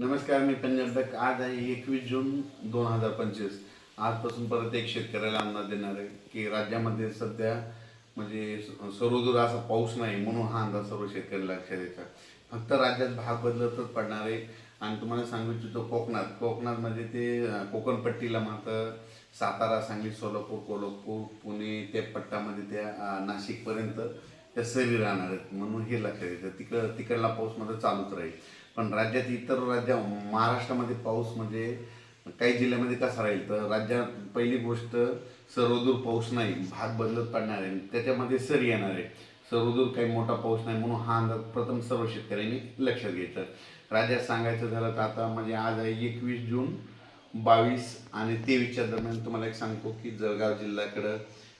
नमस्कार मी पंजाब तक आज आहे एकवीस जून दोन हजार पंचवीस. आजपासून परत एक शेतकऱ्याला अंदाज देणार आहे की राज्यामध्ये सध्या म्हणजे स- सर्वदूर असा पाऊस नाही म्हणून हा अंदाज सर्व शेतकऱ्याला लक्षात येतात फक्त राज्यात भाग बदलतच पडणार आहे. आणि तुम्हाला सांगू इच्छितो कोकणात. कोकणातमध्ये म्हणजे ते कोकणपट्टीला मात्र सातारा सांगली सोलापूर कोल्हापूर पुणे त्या पट्टामध्ये त्या नाशिकपर्यंत त्या सरी राहणार आहेत? म्हणून हे लक्षात येतं तिकड तिकडला पाऊसमध्ये चालूच राहील. पण राज्यात इतर राज्या महाराष्ट्रामध्ये पाऊस म्हणजे काही जिल्ह्यामध्ये कसा राहील? तर राज्यात पहिली गोष्ट सर्वदूर पाऊस नाही. भाग बदलत पडणार आहे. त्याच्यामध्ये सर येणार आहे. सर्वदूर काही मोठा पाऊस नाही म्हणून हा अंदाज प्रथम सर्व शेतकऱ्यांनी लक्षात घ्यायचा. राज्यात सांगायचं झालं तर आता म्हणजे आज आहे एकवीस जून बावीस आणि तेवीसच्या दरम्यान तुम्हाला एक सांगतो की जळगाव जिल्ह्याकडं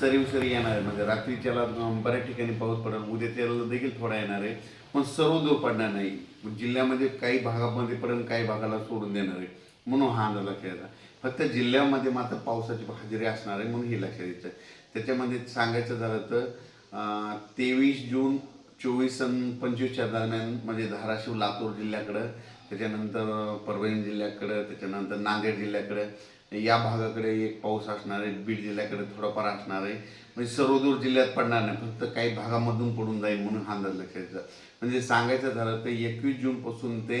सरीव सरी येणार आहे. म्हणजे रात्रीच्याला अं, बऱ्याच ठिकाणी पाऊस पडेल उद्या त्याला देखील थोडा येणार आहे. पण सर्व दूर पडणार नाही. जिल्ह्यामध्ये काही भागामध्ये पडेल काही भागाला सोडून देणार आहे. म्हणून हा अंदाज लक्षात फक्त जिल्ह्यामध्ये मात्र पावसाची हजेरी असणार आहे म्हणून हे लक्षात द्यायचं त्याच्यामध्ये सांगायचं झालं तर तेवीस जून चोवीस पंचवीसच्या दरम्यान म्हणजे धाराशिव लातूर जिल्ह्याकडं त्याच्यानंतर परभणी जिल्ह्याकडं त्याच्यानंतर नांदेड जिल्ह्याकडं या भागाकडे एक पाऊस असणार आहे बीड जिल्ह्याकडे थोडाफार असणार आहे. म्हणजे सर्वदूर जिल्ह्यात पडणार नाही फक्त काही भागामधून पडून जाईल म्हणून हा अंदाज लक्षात म्हणजे सांगायचं झालं तर एकवीस जूनपासून ते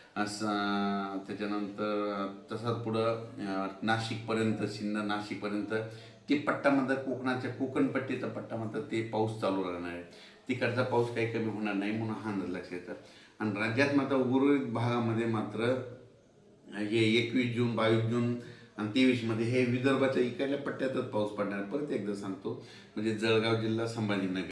असं त्याच्यानंतर तसंच पुढं नाशिकपर्यंत सिन्नर नाशिकपर्यंत ते पट्टा म्हणतात कोकणाच्या कोकणपट्टीचा म्हणतात ते पाऊस चालू राहणार आहे. तिकडचा पाऊस काही कमी होणार नाही म्हणून हा अंदाज लक्षात येतं आणि राज्यात मात्र उर्वरित भागामध्ये मात्र हे एकवीस जून बावीस जून आणि तेवीसमध्ये हे विदर्भाच्या इकडल्या पट्ट्यातच पाऊस पडणार परत एकदा सांगतो म्हणजे जळगाव जिल्हा संभाजीनगर.